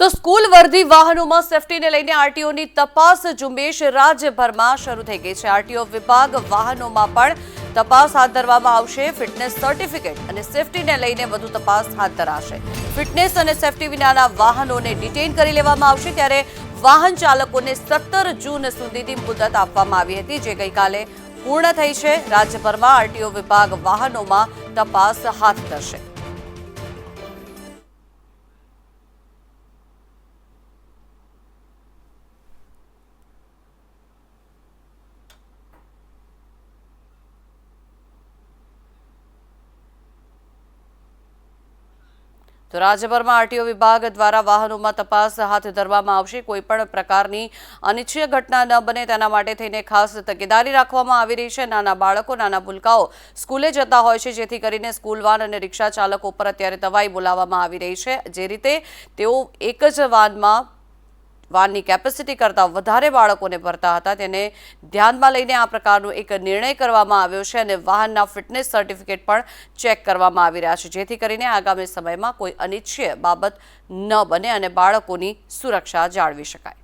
તો સ્કૂલ વર્ધી વાહનોમાં સેફટીને લઈને આરટીઓની તપાસ ઝુંબેશ રાજ્યભરમાં શરૂ થઈ ગઈ છે. આરટીઓ વિભાગ વાહનોમાં પણ તપાસ હાથ ધરવામાં આવશે. ફિટનેસ સર્ટિફિકેટ અને સેફટીને લઈને વધુ તપાસ હાથ ધરાશે. ફિટનેસ અને સેફટી વિનાના વાહનોને ડિટેઇન કરી લેવામાં આવશે ત્યારે વાહન ચાલકોને સત્તર જૂન સુધીની મુદત આપવામાં આવી હતી, જે ગઈકાલે પૂર્ણ થઈ છે. રાજ્યભરમાં આરટીઓ વિભાગ વાહનોમાં તપાસ હાથ ધરશે. તો રાજ્યભરમાં આરટીઓ વિભાગ દ્વારા વાહનોમાં તપાસ હાથ ધરવામાં આવશે. કોઈપણ પ્રકારની અનિચ્છીય ઘટના ન બને તેના માટે થઈને ખાસ તકેદારી રાખવામાં આવી રહી છે. નાના બાળકો, નાના ભૂલકાઓ સ્કૂલે જતા હોય છે, જેથી કરીને સ્કૂલ વાન અને રિક્ષા ચાલકો પર અત્યારે તવાઈ બોલાવવામાં આવી રહી છે. જે રીતે તેઓ એક જ વાનમાં વાનની કેપેસિટી કરતાં વધારે બાળકોને ભરતા હતા. તેને ધ્યાનમાં લઈને આ પ્રકારનો એક નિર્ણય કરવામાં આવ્યો છે અને વાહનના ફિટનેસ સર્ટિફિકેટ પણ ચેક કરવામાં આવી રહ્યા છે. જેથી કરીને આગામી સમયમાં કોઈ અનિચ્છીય બાબત ન બને અને બાળકોની સુરક્ષા જાળવી શકાય.